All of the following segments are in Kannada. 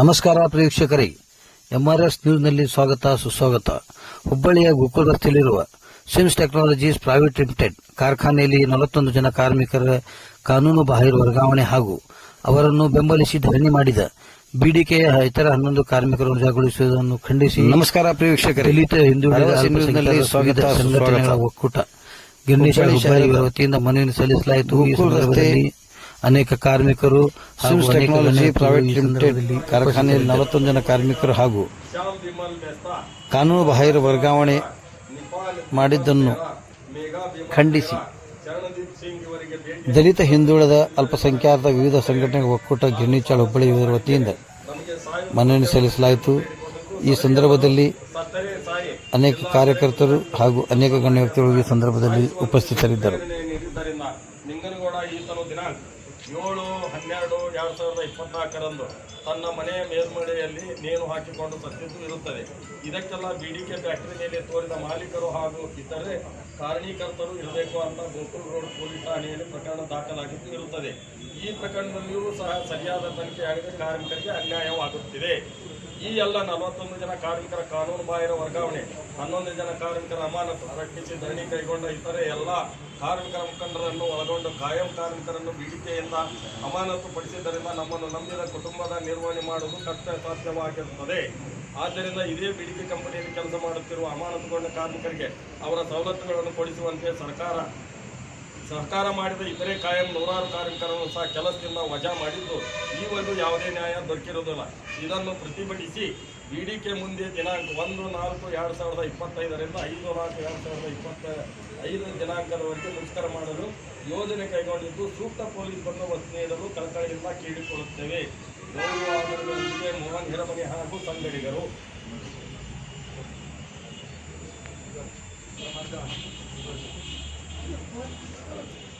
ನಮಸ್ಕಾರ ಪ್ರೇಕ್ಷಕರೇ. ಎಂಆರ್ಎಸ್ ನ್ಯೂಸ್ನಲ್ಲಿ ಸ್ವಾಗತ ಸುಸ್ವಾಗತ. ಹುಬ್ಬಳ್ಳಿಯ ಗೋಕುಲ್ ರಸ್ತೆಯಲ್ಲಿರುವ ಸಿಮ್ಸ್ ಟೆಕ್ನಾಲಜೀಸ್ ಪ್ರೈವೇಟ್ ಲಿಮಿಟೆಡ್ ಕಾರ್ಖಾನೆಯಲ್ಲಿ ನಲವತ್ತೊಂದು ಜನ ಕಾರ್ಮಿಕರ ಕಾನೂನು ಬಾಹಿರ ವರ್ಗಾವಣೆ ಹಾಗೂ ಅವರನ್ನು ಬೆಂಬಲಿಸಿ ಧರಣಿ ಮಾಡಿದ ಬಿಡಿಕೆಯ ಇತರ ಹನ್ನೊಂದು ಕಾರ್ಮಿಕರು ವಜಾಗೊಳಿಸುವುದನ್ನು ಖಂಡಿಸಿ ನಮಸ್ಕಾರ ದಲಿತ ಸಂಘಟನೆಗಳ ಸುಸ್ವಾಗತ. ಒಕ್ಕೂಟ ಶಹರದ ವತಿಯಿಂದ ಮನವಿ ಸಲ್ಲಿಸಲಾಯಿತು. ಅನೇಕ ಕಾರ್ಮಿಕರು ಹಾಗೂ ಅನೇಕ ಟೆಕ್ನಾಲಜಿ ಗಣ್ಯರು ಪ್ರೈವೇಟ್ ಈ ಲಿಮಿಟೆಡ್ ಸಂದರ್ಭದಲ್ಲಿ ಕಾರ್ಖಾನೆಯಲ್ಲಿ ನಲವತ್ತೊಂದು ಜನ ಕಾರ್ಮಿಕರು ಹಾಗೂ ಕಾನೂನು ಬಾಹಿರ ವರ್ಗಾವಣೆ ಮಾಡಿದ್ದನ್ನು ಖಂಡಿಸಿ. ದಲಿತ ಹಿಂದುಳಿದ ಅಲ್ಪಸಂಖ್ಯಾತ ವಿವಿಧ ಸಂಘಟನೆಗಳ ಒಕ್ಕೂಟ ಗಿರ್ನಿಚಾಳ ಹುಬ್ಬಳ್ಳಿ ಇವರ ವತಿಯಿಂದ ಮನವಿ ಸಲ್ಲಿಸಲಾಯಿತು. ಈ ಸಂದರ್ಭದಲ್ಲಿ ಅನೇಕ ಕಾರ್ಯಕರ್ತರು ಹಾಗೂ ಅನೇಕ ಗಣ್ಯ ವ್ಯಕ್ತಿಗಳು ಈ ಸಂದರ್ಭದಲ್ಲಿ ಉಪಸ್ಥಿತರಿದ್ದರು. ಏಳು, ಹನ್ನೆರಡು, ಎರಡು ಸಾವಿರದ ಇಪ್ಪತ್ನಾಲ್ಕರಂದು ತನ್ನ ಮನೆಯ ಮೇಲ್ಮನೆಯಲ್ಲಿ ನೇಣು ಹಾಕಿಕೊಂಡು ಸತ್ತಿದ್ದು ಇರುತ್ತದೆ. ಇದಕ್ಕೆಲ್ಲ ಬಿಡಿಕೆ ಫ್ಯಾಕ್ಟರಿ ಮೇಲೆ ತೋರಿದ ಮಾಲೀಕರು ಹಾಗೂ ಇತರೆ ಕಾರಣೀಕರ್ತರು ಇರಬೇಕು ಅಂತ ಗೋಕುಲ್ ರೋಡ್ ಪೊಲೀಸ್ ಠಾಣೆಯಲ್ಲಿ ಪ್ರಕರಣ ದಾಖಲಾಗಿದ್ದು ಇರುತ್ತದೆ. ಈ ಪ್ರಕರಣದಲ್ಲಿಯೂ ಸಹ ಸರಿಯಾದ ತನಿಖೆಯಾಗದೆ ಕಾರ್ಮಿಕರಿಗೆ ಅನ್ಯಾಯವಾಗುತ್ತಿದೆ. ಈ ಎಲ್ಲ ನಲವತ್ತೊಂದು ಜನ ಕಾರ್ಮಿಕರ ಕಾನೂನು ಬಾಹಿರ ವರ್ಗಾವಣೆ, ಹನ್ನೊಂದು ಜನ ಕಾರ್ಮಿಕರ ಅಮಾನತು ರಕ್ಷಿಸಿ ಧರಣಿ ಕೈಗೊಂಡ ಇತರೆ ಎಲ್ಲ ಕಾರ್ಮಿಕರ ಮುಖಂಡರನ್ನು ಒಳಗೊಂಡು ಕಾಯಂ ಕಾರ್ಮಿಕರನ್ನು ಬಿಡಿಕೆಯಿಂದ ಅಮಾನತು ಪಡಿಸಿದ್ದರಿಂದ ನಮ್ಮನ್ನು ನಂಬಿದ ಕುಟುಂಬದ ನಿರ್ವಹಣೆ ಮಾಡುವುದು ಕಷ್ಟ ಸಾಧ್ಯವಾಗಿರುತ್ತದೆ. ಆದ್ದರಿಂದ ಇದೇ ಬಿಡಿಕೆ ಕಂಪನಿಯಲ್ಲಿ ಕೆಲಸ ಮಾಡುತ್ತಿರುವ ಅಮಾನತುಗೊಂಡ ಕಾರ್ಮಿಕರಿಗೆ ಅವರ ಸವಲತ್ತುಗಳನ್ನು ಕೊಡಿಸುವಂತೆ ಸರ್ಕಾರ ಸಹಕಾರ ಮಾಡಿದ ಇತರೆ ಕಾಯಂ ನೂರಾರು ಕಾರ್ಮಿಕರನ್ನು ಸಹ ಕೆಲಸದಿಂದ ವಜಾ ಮಾಡಿದ್ದು ಒಂದು ಯಾವುದೇ ನ್ಯಾಯ ದೊರಕಿರುವುದಿಲ್ಲ. ಇದನ್ನು ಪ್ರತಿಭಟಿಸಿ ಬಿಡಿಕೆ ಮುಂದೆ ದಿನಾಂಕ ಒಂದು, ನಾಲ್ಕು, ಎರಡು ಸಾವಿರದ ಇಪ್ಪತ್ತೈದರಿಂದ ಐದು, ನಾಲ್ಕು, ಎರಡು ಸಾವಿರದ ಇಪ್ಪತ್ತ ಐದು ದಿನಾಂಕದವರೆಗೆ ಮುಷ್ಕರ ಮಾಡಲು ಯೋಜನೆ ಕೈಗೊಂಡಿದ್ದು ಸೂಕ್ತ ಪೊಲೀಸ್ ಬಂದೋಬಸ್ತ್ ನೀಡಲು ಕಳಕಳಿಯಿಂದ ಕೇಳಿಕೊಳ್ಳುತ್ತೇವೆ. ಗೌರವಾದರೊಂದಿಗೆ ಮೋಹನ್ ಹಿರಮನೆ ಹಾಗೂ ಸಂಗಡಿಗರು.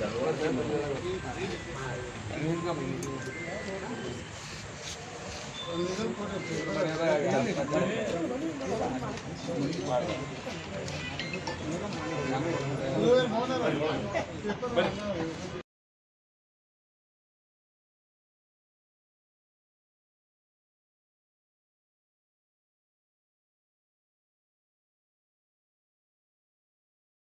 పేపర్